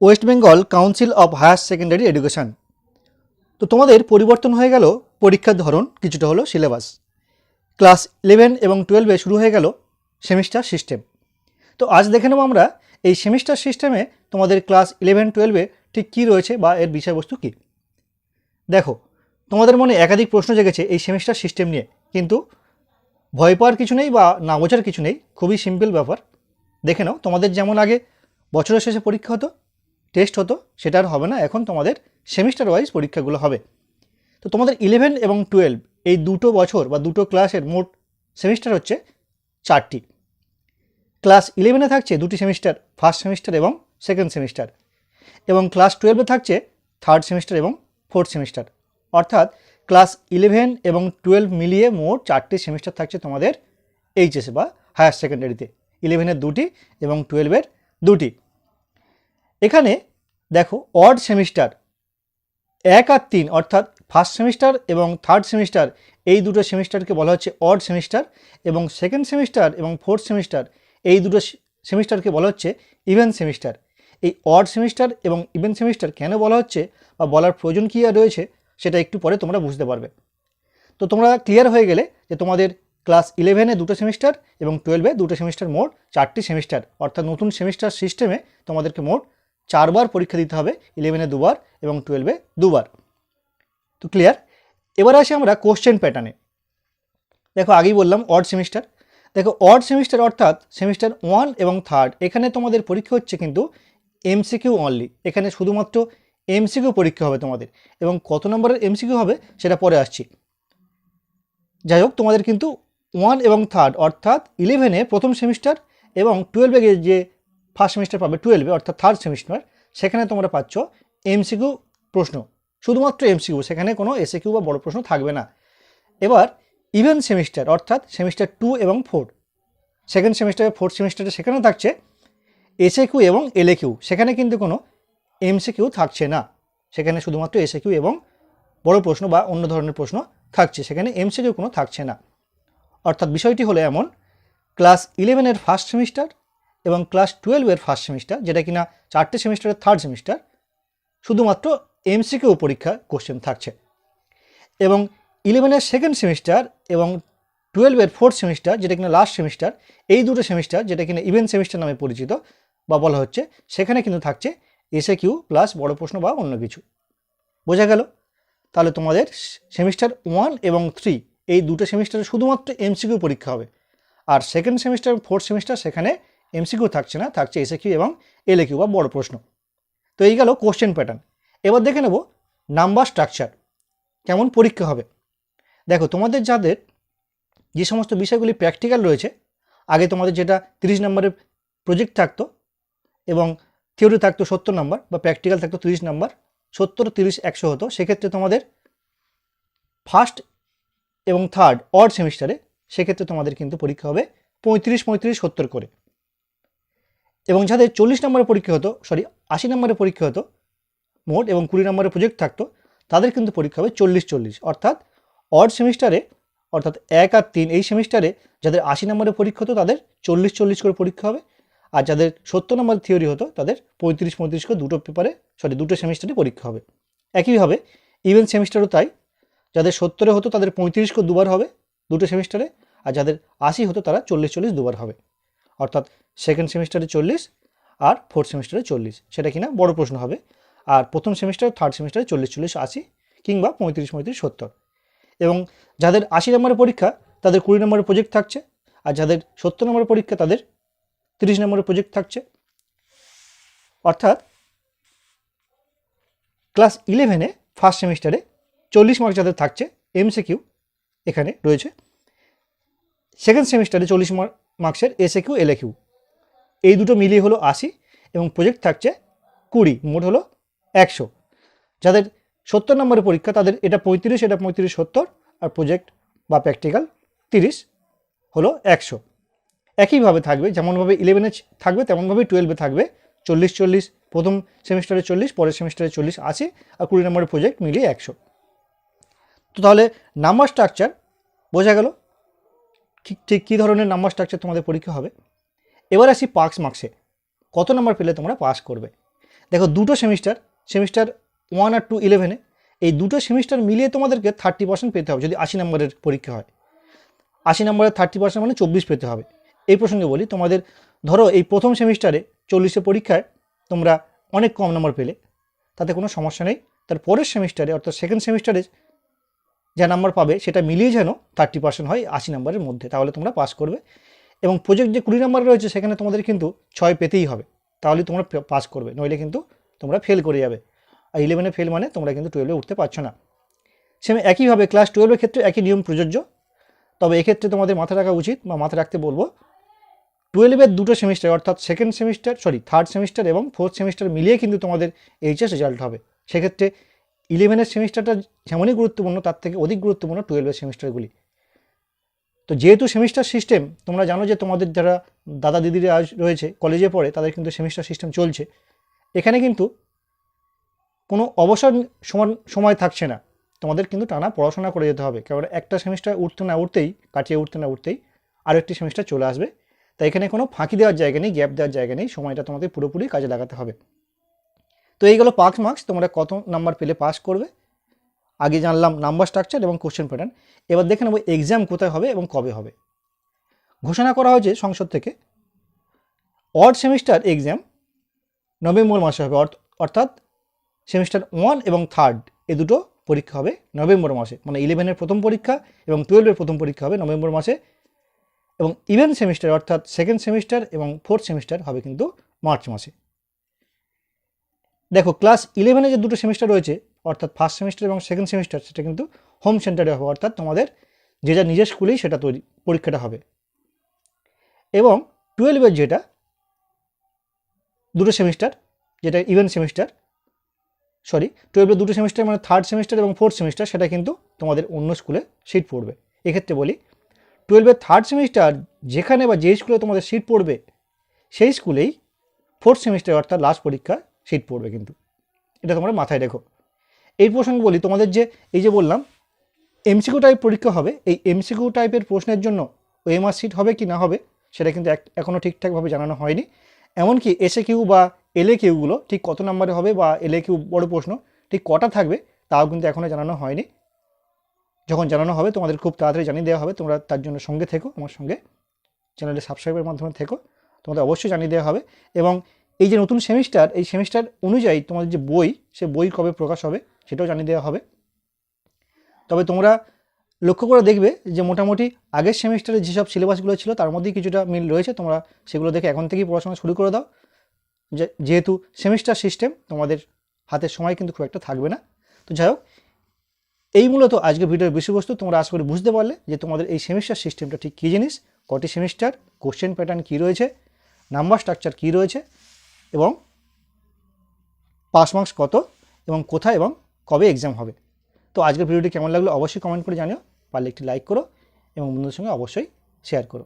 West Bengal council of higher secondary education. তো তোমাদের পরিবর্তন হয়ে গেল, পরীক্ষার ধরন কিছুটা হলো সিলেবাস। ক্লাস ইলেভেন এবং টুয়েলভে শুরু হয়ে গেল সেমিস্টার সিস্টেম। তো আজ দেখে নেব আমরা এই সেমিস্টার সিস্টেমে তোমাদের ক্লাস ইলেভেন টুয়েলভে ঠিক কী রয়েছে বা এর বিষয়বস্তু কী। দেখো, তোমাদের মনে একাধিক প্রশ্ন জেগেছে এই সেমিস্টার সিস্টেম নিয়ে, কিন্তু ভয় পাওয়ার কিছু নেই বা না বোঝার কিছু নেই, খুবই সিম্পল ব্যাপার। দেখে নাও তোমাদের যেমন আগে বছরের শেষে পরীক্ষা হতো টেস্ট হতো, সেটা আর হবে না। এখন তোমাদের সেমিস্টার ওয়াইজ পরীক্ষাগুলো হবে। তো তোমাদের ইলেভেন এবং টুয়েলভ এই দুটো বছর বা দুটো ক্লাসের মোট সেমিস্টার হচ্ছে চারটি। ক্লাস ইলেভেনে থাকছে দুটি সেমিস্টার ফার্স্ট সেমিস্টার এবং সেকেন্ড সেমিস্টার এবং ক্লাস টুয়েলভে থাকছে থার্ড সেমিস্টার এবং ফোর্থ সেমিস্টার অর্থাৎ ক্লাস ইলেভেন এবং টুয়েলভ মিলিয়ে মোট চারটি সেমিস্টার থাকছে তোমাদের এইচএসে বা হায়ার সেকেন্ডারিতে ইলেভেনের দুটি এবং টুয়েলভের দুটি। এখানে দেখো অড সেমিস্টার এক আর তিন, অর্থাৎ ফার্স্ট সেমিস্টার এবং থার্ড সেমিস্টার এই দুটো সেমিস্টারকে বলা হচ্ছে অড সেমিস্টার এবং সেকেন্ড সেমিস্টার এবং ফোর্থ সেমিস্টার এই দুটো সেমিস্টারকে বলা হচ্ছে ইভেন সেমিস্টার এই অড সেমিস্টার এবং ইভেন সেমিস্টার কেন বলা হচ্ছে বা বলার প্রয়োজন কী আর রয়েছে সেটা একটু পরে তোমরা বুঝতে পারবে। তো তোমরা ক্লিয়ার হয়ে গেলে যে তোমাদের ক্লাস ইলেভেনে দুটো সেমিস্টার এবং টুয়েলভে দুটো সেমিস্টার মোট চারটি সেমিস্টার অর্থাৎ নতুন সেমিস্টার সিস্টেমে তোমাদেরকে মোট চারবার পরীক্ষা দিতে হবে ইলেভেনে দুবার এবং টুয়েলভে দুবার। তো ক্লিয়ার এবার আসি আমরা কোশ্চেন প্যাটার্নে দেখো, আগেই বললাম অড সেমিস্টার দেখো অড সেমিস্টার অর্থাৎ সেমিস্টার ওয়ান এবং থার্ড এখানে তোমাদের পরীক্ষা হচ্ছে কিন্তু এমসিকিউ অনলি এখানে শুধুমাত্র এমসিকিউ পরীক্ষা হবে তোমাদের। এবং কত নম্বরের এমসিকিউ হবে সেটা পরে আসছি। যাই হোক, তোমাদের কিন্তু ওয়ান এবং থার্ড অর্থাৎ ইলেভেনে প্রথম সেমিস্টার এবং টুয়েলভে যে ফার্স্ট সেমিস্টার পাবে টুয়েলভে অর্থাৎ থার্ড সেমিস্টার সেখানে তোমরা পাচ্ছ এমসিকিউ প্রশ্ন। শুধুমাত্র এমসিকিউ সেখানে কোনো এসএকিউ বা বড় প্রশ্ন থাকবে না। এবার ইভেন সেমিস্টার অর্থাৎ সেমিস্টার টু এবং ফোর সেকেন্ড সেমিস্টারে ফোর্থ সেমিস্টারে সেখানে থাকছে এসএকিউ এবং এলএকিউ সেখানে কিন্তু কোনো এমসিকিউ থাকছে না। সেখানে শুধুমাত্র এসএকিউ এবং বড় প্রশ্ন বা অন্য ধরনের প্রশ্ন থাকছে। সেখানে এমসিকিউ কোনো থাকছে না। অর্থাৎ বিষয়টি হলো এমন ক্লাস ইলেভেনের ফার্স্ট সেমিস্টার এবং ক্লাস টুয়েলভের ফার্স্ট সেমিস্টার যেটা কিনা চারটে সেমিস্টারের থার্ড সেমিস্টার শুধুমাত্র এমসিকিউ পরীক্ষা কোশ্চেন থাকছে। এবং ইলেভেনের সেকেন্ড সেমিস্টার এবং টুয়েলভের ফোর্থ সেমিস্টার যেটা কিনা লাস্ট সেমিস্টার এই দুটো সেমিস্টার যেটা কিনা ইভেন্ট সেমিস্টার নামে পরিচিত, বা বলা হচ্ছে, সেখানে কিন্তু থাকছে এসে কিউ প্লাস বড় প্রশ্ন বা অন্য কিছু। বোঝা গেল? তাহলে তোমাদের সেমিস্টার ওয়ান এবং থ্রি এই দুটো সেমিস্টারে শুধুমাত্র এমসিকিউ পরীক্ষা হবে। আর সেকেন্ড সেমিস্টার ফোর্থ সেমিস্টার সেখানে এমসিকিউ থাকছে না, থাকছে এসএ কিউ এবং এলএ কিউ বা বড় প্রশ্ন। তো এই গেল কোশ্চেন প্যাটার্ন এবার দেখে নেব নাম্বার স্ট্রাকচার কেমন পরীক্ষা হবে। দেখো, তোমাদের যাদের যে সমস্ত বিষয়গুলি প্র্যাকটিক্যাল রয়েছে, আগে তোমাদের যেটা তিরিশ নম্বরের প্রজেক্ট থাকতো এবং থিওরি থাকতো সত্তর নম্বর বা প্র্যাকটিক্যাল থাকতো তিরিশ নম্বর সত্তর, তিরিশ, একশো হতো, সেক্ষেত্রে তোমাদের ফার্স্ট এবং থার্ড অড সেমিস্টারে সেক্ষেত্রে তোমাদের কিন্তু পরীক্ষা হবে পঁয়ত্রিশ পঁয়ত্রিশ, সত্তর করে। এবং যাদের চল্লিশ নম্বরের পরীক্ষা হতো সরি আশি নম্বরের পরীক্ষা হতো, মোট এবং কুড়ি নম্বরের প্রজেক্ট থাকতো, তাদের কিন্তু পরীক্ষা হবে চল্লিশ চল্লিশ। অর্থাৎ অড সেমিস্টারে অর্থাৎ এক আর তিন, এই সেমিস্টারে যাদের আশি নম্বরের পরীক্ষা হতো, তাদের চল্লিশ চল্লিশ করে পরীক্ষা হবে। আর যাদের সত্তর নম্বর থিওরি হতো, তাদের পঁয়ত্রিশ পঁয়ত্রিশ করে দুটো পেপারে সরি দুটো সেমিস্টারে পরীক্ষা হবে। একইভাবে ইভেন সেমিস্টারও তাই, যাদের সত্তরে হতো, তাদের পঁয়ত্রিশ করে দুবার হবে দুটো সেমিস্টারে আর যাদের আশি হতো, তারা চল্লিশ চল্লিশ দুবার হবে। অর্থাৎ সেকেন্ড সেমিস্টারে চল্লিশ আর ফোর্থ সেমিস্টারে চল্লিশ। সেটা কিনা বড় প্রশ্ন হবে। আর প্রথম সেমিস্টার থার্ড সেমিস্টারে চল্লিশ চল্লিশ, আশি কিংবা পঁয়ত্রিশ পঁয়ত্রিশ, সত্তর। এবং যাদের আশি নম্বরের পরীক্ষা, তাদের কুড়ি নম্বরের প্রজেক্ট থাকছে। আর যাদের সত্তর নম্বরের পরীক্ষা, তাদের তিরিশ নম্বরের প্রজেক্ট থাকছে। অর্থাৎ ক্লাস ইলেভেনে ফার্স্ট সেমিস্টারে চল্লিশ মার্ক যাদের থাকছে এমসিকিউ এখানে রয়েছে। সেকেন্ড সেমিস্টারে চল্লিশ মার্কসের এসএ কিউ এলএ কিউ। এই দুটো মিলিয়ে হলো আশি এবং প্রজেক্ট থাকছে কুড়ি, মোট হলো একশো। যাদের সত্তর নম্বরের পরীক্ষা, তাদের এটা পঁয়ত্রিশ এটা পঁয়ত্রিশ সত্তর, আর প্রজেক্ট বা প্র্যাকটিক্যাল তিরিশ হলো একশো। একইভাবে থাকবে, যেমনভাবে ইলেভেনে থাকবে, তেমনভাবেই টুয়েলভে থাকবে, চল্লিশ চল্লিশ, প্রথম সেমিস্টারে চল্লিশ, পরের সেমিস্টারে চল্লিশ, আশি, আর কুড়ি নম্বরের প্রজেক্ট মিলিয়ে একশো। তো তাহলে নাম্বার স্ট্রাকচার বোঝা গেল। ঠিক কী ধরনের নাম্বার স্ট্রাকচার তোমাদের পরীক্ষা হবে? এবার আসি পার্কস মার্কসে কত নাম্বার পেলে তোমরা পাস করবে? দেখো, দুটো সেমিস্টার সেমিস্টার ওয়ান আর টু ইলেভেনে এই দুটো সেমিস্টার মিলিয়ে তোমাদেরকে থার্টি পার্সেন্ট পেতে হবে, যদি আশি নম্বরের পরীক্ষা হয়। আশি নম্বরের থার্টি পার্সেন্ট মানে চব্বিশ পেতে হবে। এই প্রসঙ্গে বলি, তোমাদের ধরো এই প্রথম সেমিস্টারে চল্লিশে পরীক্ষায় তোমরা অনেক কম নম্বর পেলে, তাতে কোনো সমস্যা নেই। তার পরের সেমিস্টারে অর্থাৎ সেকেন্ড সেমিস্টারে যা নাম্বার পাবে সেটা মিলিয়ে যেন থার্টি পার্সেন্ট হয় আশি নাম্বারের মধ্যে, তাহলে তোমরা পাস করবে। এবং প্রজেক্ট যে কুড়ি নাম্বার রয়েছে সেখানে তোমাদের কিন্তু ছয় পেতেই হবে, তাহলে তোমরা পাস করবে, নইলে কিন্তু তোমরা ফেল করে যাবে। আর ইলেভেনে ফেল মানে তোমরা কিন্তু টুয়েলভে উঠতে পারছ না। সেম একইভাবে ক্লাস টুয়েলভের ক্ষেত্রে একই নিয়ম প্রযোজ্য, তবে এক্ষেত্রে তোমাদের মাথা রাখা উচিত বা মাথা রাখতে বলব টুয়েলভের দুটো সেমিস্টার অর্থাৎ second semester sorry third semester এবং ফোর্থ সেমিস্টার মিলিয়ে কিন্তু তোমাদের এইচএস রেজাল্ট হবে। সেক্ষেত্রে ইলেভেনের সেমিস্টারটা যেমনই গুরুত্বপূর্ণ, তার থেকে অধিক গুরুত্বপূর্ণ টুয়েলভের সেমিস্টারগুলি। তো যেহেতু সেমিস্টার সিস্টেম, তোমরা জানো যে তোমাদের যারা দাদা দিদিরা আজ রয়েছে, কলেজে পড়ে, তাদের কিন্তু সেমিস্টার সিস্টেম চলছে। এখানে কিন্তু কোনো অবসর সমান সময় থাকছে না। তোমাদের কিন্তু টানা পড়াশোনা করে যেতে হবে। কারণ একটা সেমিস্টার উঠতে না উঠতেই, কাটিয়ে উঠতে না উঠতেই আরও একটি সেমিস্টার চলে আসবে। তাই এখানে কোনো ফাঁকি দেওয়ার জায়গা নেই, গ্যাপ দেওয়ার জায়গা নেই, সময়টা তোমাদের পুরোপুরি কাজে লাগাতে হবে। তো এইগুলো পাস মার্কস তোমরা কত নাম্বার পেলে পাস করবে? আগে জানলাম নাম্বার স্ট্রাকচার এবং কোশ্চেন প্যাটার্ন এবার দেখে নেব এক্সাম কোথায় হবে এবং কবে হবে। ঘোষণা করা হয়েছে সংসদ থেকে। অড সেমিস্টার এক্সাম নভেম্বর মাসে হবে, অর্থ- অর্থাৎ সেমিস্টার ওয়ান এবং থার্ড এ দুটো পরীক্ষা হবে নভেম্বর মাসে। মানে ইলেভেনের প্রথম পরীক্ষা এবং টুয়েলভের প্রথম পরীক্ষা হবে নভেম্বর মাসে। এবং ইভেন সেমিস্টার অর্থাৎ সেকেন্ড সেমিস্টার এবং ফোর্থ সেমিস্টার হবে কিন্তু মার্চ মাসে। দেখো ক্লাস ইলেভেনে যে দুটো সেমিস্টার রয়েছে, অর্থাৎ ফার্স্ট সেমিস্টার এবং সেকেন্ড সেমিস্টার সেটা কিন্তু হোম সেন্টারে হবে, অর্থাৎ তোমাদের যে যা নিজের স্কুলেই সেটা তৈরি, পরীক্ষাটা হবে। এবং টুয়েলভের যেটা, দুটো সেমিস্টার যেটা ইভেন সেমিস্টার সরি টুয়েলভের দুটো সেমিস্টার মানে থার্ড সেমিস্টার এবং ফোর্থ সেমিস্টার সেটা কিন্তু তোমাদের অন্য স্কুলে সিট পড়বে। এক্ষেত্রে বলি টুয়েলভের থার্ড সেমিস্টার যেখানে বা যে স্কুলে তোমাদের সিট পড়বে, সেই স্কুলেই ফোর্থ সেমিস্টার অর্থাৎ লাস্ট পরীক্ষা সিট পড়বে কিন্তু। এটা তোমরা মাথায় রেখো। এই প্রসঙ্গে বলি, তোমাদের যে এই যে বললাম এমসিকিউ টাইপ পরীক্ষা হবে, এই এমসিকিউ টাইপের প্রশ্নের জন্য ওএমআর সিট হবে কি না হবে, সেটা কিন্তু এখনও ঠিকঠাকভাবে জানানো হয়নি। এমনকি এসএ কিউ বা এলএ কিউগুলো ঠিক কত নম্বরে হবে বা এলএ কিউ বড় প্রশ্ন, ঠিক কটা থাকবে, তাও কিন্তু এখনও জানানো হয়নি। যখন জানানো হবে, তোমাদের খুব তাড়াতাড়ি জানিয়ে দেওয়া হবে, তোমরা তার জন্য সঙ্গে থেকো, আমার সঙ্গে। চ্যানেলে সাবস্ক্রাইবের মাধ্যমে থেকো, তোমাদের অবশ্যই জানিয়ে দেওয়া হবে। এবং এই যে নতুন সেমিস্টার এই সেমিস্টার অনুযায়ী তোমাদের যে বই, সে বই কবে প্রকাশ হবে সেটাও জানিয়ে দেওয়া হবে। তবে তোমরা লক্ষ্য করে দেখবে যে মোটামুটি আগের সেমিস্টারে যেসব সিলেবাসগুলো ছিল, তার মধ্যেই কিছুটা মিল রয়েছে। তোমরা সেগুলো দেখে এখন থেকেই পড়াশোনা শুরু করে দাও। যেহেতু সেমিস্টার সিস্টেম তোমাদের হাতের সময় কিন্তু খুব একটা থাকবে না। তো যাই হোক, এই মূলত আজকে ভিডিওর বিষয়বস্তু। তোমরা আশা করি বুঝতে পারলে যে তোমাদের এই সেমিস্টার সিস্টেমটা ঠিক কী জিনিস, কটি সেমিস্টার কোশ্চেন প্যাটার্ন কী রয়েছে নাম্বার স্ট্রাকচার কী রয়েছে এবং পাস মার্কস কত এবং কোথায় এবং কবে এক্সাম হবে। তো আজকের ভিডিওটি কেমন লাগল অবশ্যই কমেন্ট করে জানিও, পারলে একটি লাইক করো এবং বন্ধুদের সঙ্গে অবশ্যই শেয়ার করো।